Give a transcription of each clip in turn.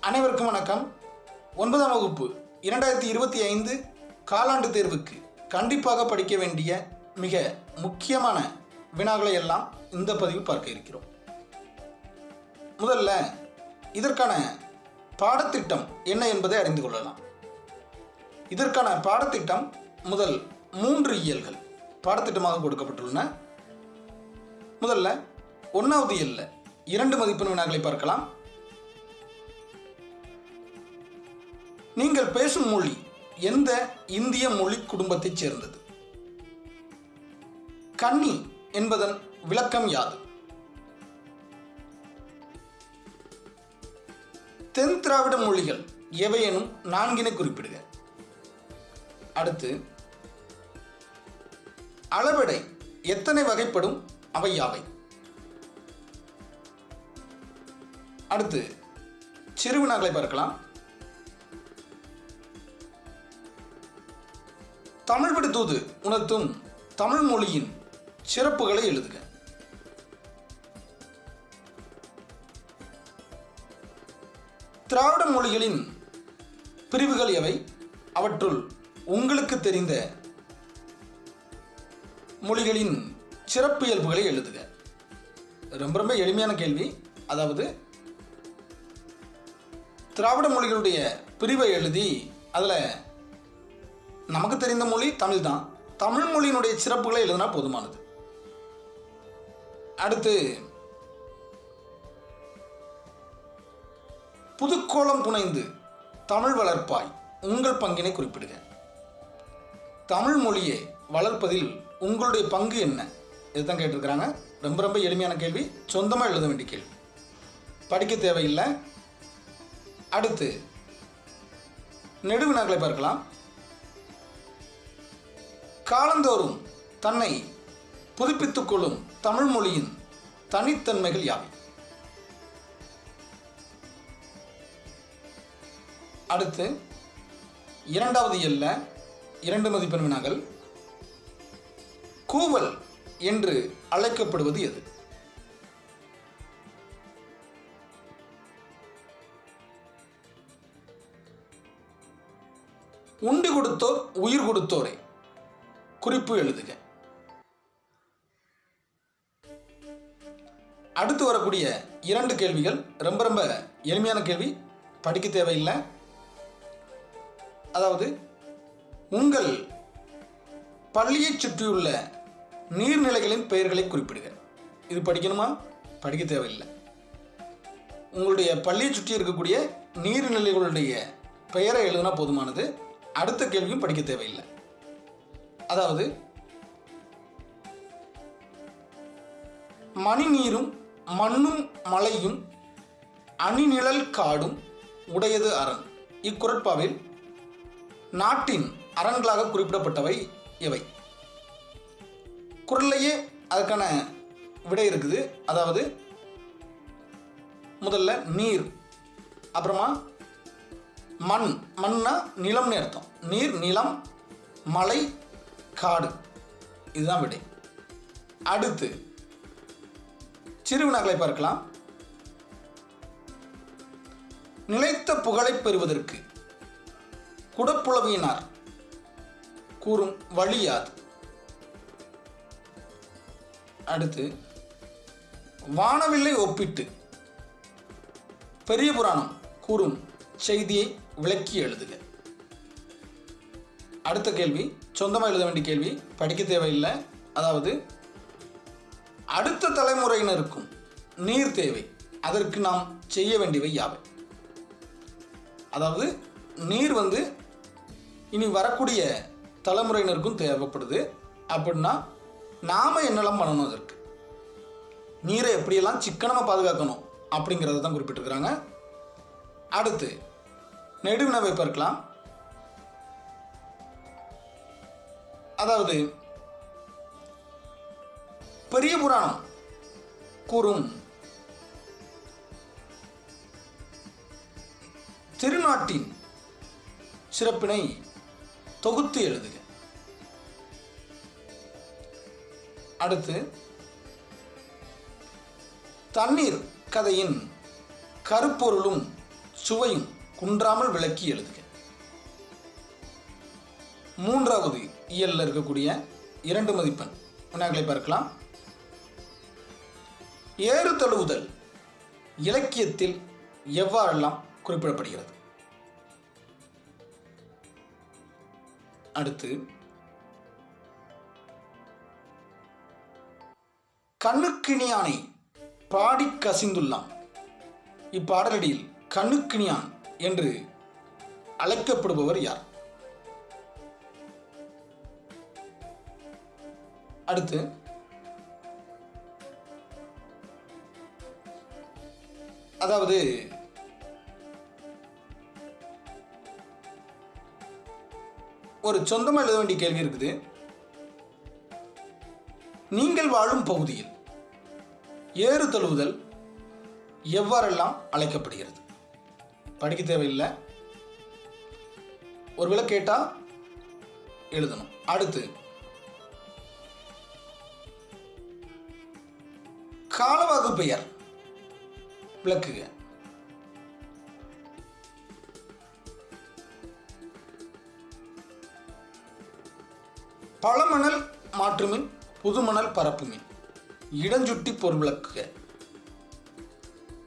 அனைவருக்கும் வணக்கம். ஒன்பதாம் வகுப்பு இரண்டாயிரத்தி இருபத்தி ஐந்து காலாண்டு தேர்வுக்கு கண்டிப்பாக படிக்க வேண்டிய மிக முக்கியமான வினாக்களை எல்லாம் இந்த பதிவு பார்க்க இருக்கிறோம். முதல்ல இதற்கான பாடத்திட்டம் என்ன என்பதை அறிந்து கொள்ளலாம். இதற்கான பாடத்திட்டம் முதல் மூன்று இயல்கள். பாடத்திட்டமாக கொடுக்கப்பட்டுள்ளன. முதல்ல ஒன்றாவது எல்ல இரண்டு மதிப்பெண் வினாக்களை பார்க்கலாம். நீங்கள் பேசும் மொழி எந்த இந்திய மொழி குடும்பத்தைச் சேர்ந்தது? கன்னி என்பதன் விளக்கம் யாது? தென் திராவிட மொழிகள் எவையெனும் நான்கினை குறிப்பிடுக. அடுத்து அளவெடை எத்தனை வகைப்படும்? அவை யாவை? அடுத்து சிறுவினாக்களை பார்க்கலாம். தமிழ் தூது உணர்த்தும் தமிழ் மொழியின் சிறப்புகளை எழுதுக. திராவிட மொழிகளின் பிரிவுகள் எவை? அவற்றுள் உங்களுக்கு தெரிந்த மொழிகளின் சிறப்பு இயல்புகளை எழுதுக. ரொம்ப ரொம்ப எளிமையான கேள்வி. அதாவது திராவிட மொழிகளுடைய பிரிவை எழுதி அதில் நமக்கு தெரிந்த மொழி தமிழ் தான். தமிழ் மொழியினுடைய சிறப்புகளை எழுதினா போதுமானது. அடுத்து புதுக்கோலம் புனைந்து தமிழ் வளர்ப்பாய். உங்கள் பங்கினை குறிப்பிடுக. தமிழ் மொழியை வளர்ப்பதில் உங்களுடைய பங்கு என்ன? இதுதான் கேட்டிருக்கிறாங்க. ரொம்ப ரொம்ப எளிமையான கேள்வி. சொந்தமாக எழுத வேண்டிய கேள்வி. படிக்க தேவையில்லை. அடுத்து நெடுவினாக்களை பார்க்கலாம். காலந்தோறும் தன்னை புதுப்பித்துக் கொள்ளும் தமிழ் மொழியின் தனித்தன்மைகள் யாவை? அடுத்து இரண்டாவது எல்ல இரண்டு மதிப்பெண் வினாக்கள். கூவல் என்று அழைக்கப்படுவது எது? உண்டு கொடுத்தோர் உயிர் கொடுத்தோரை. குறிப்பு எழுதுக. அடுத்து வரக்கூடிய இரண்டு கேள்விகள். ரொம்ப ரொம்ப எளிமையான கேள்வி. படிக்க தேவையில்லை. அதாவது உங்கள் பள்ளியைச் சுற்றியுள்ள நீர்நிலைகளின் பெயர்களை குறிப்பிடுக. இது படிக்கணுமா? படிக்க தேவையில்லை. உங்களுடைய பள்ளியை சுற்றி இருக்கக்கூடிய நீர்நிலைகளுடைய பெயரை எழுதினா போதுமானது. அடுத்த கேள்வியும் படிக்க தேவையில்லை. அதாவது மணிநீரும் மண்ணும் மலையும் அணிநிழல் காடும் உடையது அரண். இக்குரட்பாவில் நாட்டின் அரண்களாக குறிப்பிடப்பட்டவை இவை. குரல்லையே அதுக்கான விடை இருக்குது. அதாவது முதல்ல நீர் அப்புறமா மண். மண்ணா நிலம்னு அர்த்தம். நீர் நிலம் மலை காடு. இதுதான் விடை. அடுத்து சிறுவினாக்களை பார்க்கலாம். நிலைத்த புகழை பெறுவதற்கு குடப்புலவியினார் கூறும் வழியாது அடுத்து வானவில்லை ஒப்பிட்டு பெரிய புராணம் கூறும் செய்தியை விளக்கி எழுதுக. அடுத்த கேள்வி சொந்தமாக எழுத வேண்டிய கேள்வி படிக்க தேவையில்லை. அதாவது அடுத்த தலைமுறையினருக்கும் நீர் தேவை. அதற்கு நாம் செய்ய வேண்டியவை யாவை? அதாவது நீர் வந்து இனி வரக்கூடிய தலைமுறையினருக்கும் தேவைப்படுது. அப்படின்னா நாம் என்னெல்லாம் பண்ணணும் அதற்கு நீரை எப்படியெல்லாம் சிக்கனமாக பாதுகாக்கணும் அப்படிங்கிறத தான் குறிப்பிட்டிருக்கிறாங்க. அடுத்து நெடுவினவை பார்க்கலாம். அதாவது பெரிய புராணம் கூறும் திருநாட்டின் சிறப்பினை தொகுத்து எழுதுக. அடுத்து தண்ணீர் கதையின் கருப்பொருளும் சுவையும் குன்றாமல் விளக்கி எழுதுக. மூன்றாவது இயலில் இருக்கக்கூடிய இரண்டு மதிப்பெண். வினாக்களை பார்க்கலாம். ஏறு தழுவுதல் இலக்கியத்தில் எவ்வாறெல்லாம் குறிப்பிடப்படுகிறது? அடுத்து கண்ணுக்கினியானை பாடி கசிந்துள்ளான். இப்பாடலடியில் கண்ணுக்கினியான் என்று அழைக்கப்படுபவர் யார்? அடுத்து அதாவது ஒரு சொந்தமாக எழுத வேண்டிய கேள்வி இருக்குது. நீங்கள் வாழும் பகுதியில் ஏறு தழுவுதல் எவ்வாறெல்லாம் அழைக்கப்படுகிறது? படிக்க தேவையில்லை. ஒருவேளை கேட்டால் எழுதணும். அடுத்து காலவாகு பெயர் விளக்குக. பழமணல் மாற்றுமின் புதுமணல் பரப்புமின் இடஞ்சுட்டி பொருள் விளக்குக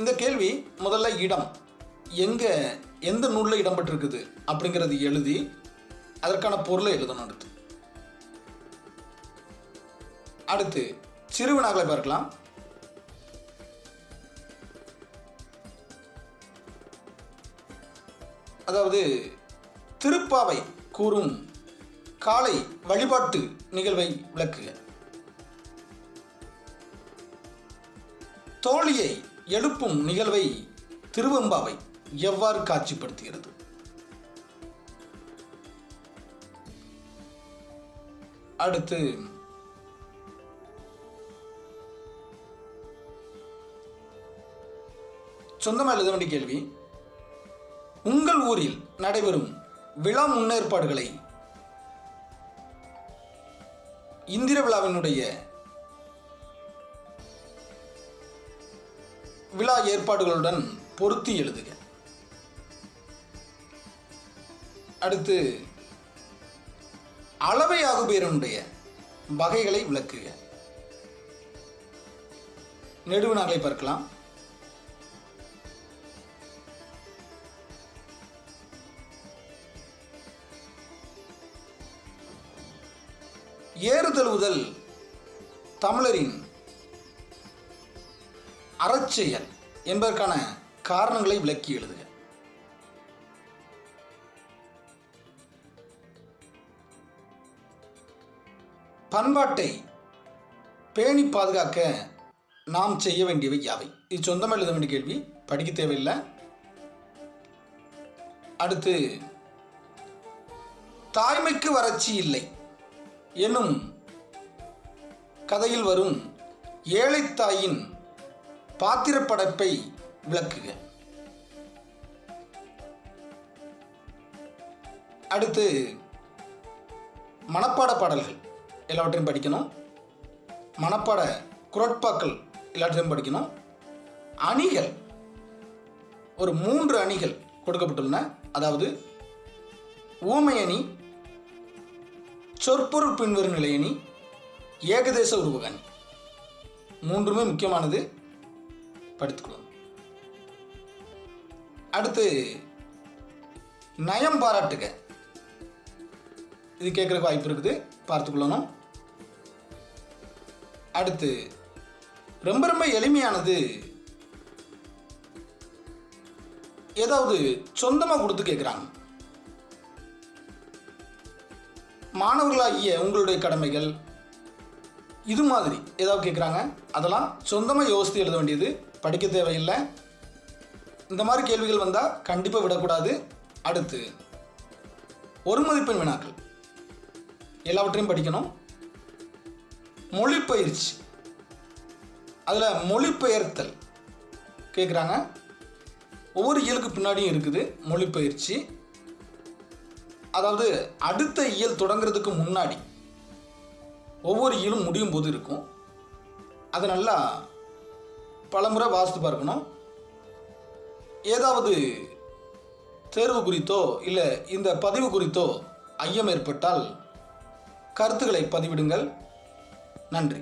இந்த கேள்வி முதல்ல இடம். எங்கே எந்த நூலில் இடம்பெற்றிருக்குது அப்படிங்கிறது எழுதி அதற்கான பொருளை எழுதணும் அடுத்து. அடுத்து சிறுவினாக்களை பார்க்கலாம். அதாவது திருப்பாவை கூறும் காலை வழிபாட்டு நிகழ்வை விளக்குக. தோழியை எழுப்பும் நிகழ்வை திருவெம்பாவை எவ்வாறு காட்சிப்படுத்துகிறது? அடுத்து சொந்தமாக எழுத வேண்டிய கேள்வி. உங்கள் ஊரில் நடைபெறும் விழா முன்னேற்பாடுகளை இந்திர விழாவினுடைய விழா ஏற்பாடுகளுடன் பொருத்தி எழுதுக. அடுத்து அளவை ஆகுபேரனுடைய வகைகளை விளக்குக. நெடுவினாக்களை பார்க்கலாம். ஏறுதழுவுதல் தமிழரின் அறச்செயல் என்பதற்கான காரணங்களை விளக்கி எழுதுக. பண்பாட்டை பேணி பாதுகாக்க நாம் செய்ய வேண்டியவை யாவை? இது சொந்தமாக எழுத வேண்டிய கேள்வி படிக்க தேவையில்லை. அடுத்து தாய்மைக்கு வறட்சி இல்லை என்னும் கதையில் வரும் ஏழைத்தாயின் பாத்திரப்படைப்பை விளக்குக. அடுத்து மனப்பாட பாடல்கள் எல்லாவற்றையும் படிக்கணும். மனப்பாட குரட்பாக்கள் எல்லாவற்றையும் படிக்கணும். அணிகள் ஒரு மூன்று அணிகள் கொடுக்கப்பட்டுள்ளன. அதாவது ஊமை அணி சொற்பொருள் பின்வரும் நிலையணி ஏகதேச உருவகணி மூன்றுமே முக்கியமானது. படித்துக்கொள்ளணும் அடுத்து நயம் பாராட்டுக. இது கேட்குறக்கு வாய்ப்பு இருக்குது. பார்த்துக்கொள்ளணும் அடுத்து ரொம்ப ரொம்ப எளிமையானது. ஏதாவது சொந்தமாக கொடுத்து கேட்குறாங்க. மாணவர்களாகிய உங்களுடைய கடமைகள் இது மாதிரி ஏதாவது கேட்குறாங்க? அதெல்லாம் சொந்தமாக யோசித்து எழுத வேண்டியது படிக்க தேவையில்லை. இந்த மாதிரி கேள்விகள் வந்தால் கண்டிப்பாக விடக்கூடாது. அடுத்து ஒரு மதிப்பெண் வினாக்கள். எல்லாவற்றையும் படிக்கணும். மொழிப்பயிற்சி அதில் மொழிபெயர்த்தல். கேட்குறாங்க ஒவ்வொரு இயலுக்கு பின்னாடியும் இருக்குது மொழிப்பயிற்சி அதாவது அடுத்த இயல் தொடங்குறதுக்கு முன்னாடி ஒவ்வொரு இயலும் முடியும் போது இருக்கும். அதை நல்லா பலமுறை வாசித்து பார்க்கணும். ஏதாவது தேர்வு குறித்தோ இல்லை இந்த பதிவு குறித்தோ ஐயம் ஏற்பட்டால் கருத்துக்களை பதிவிடுங்கள். நன்றி.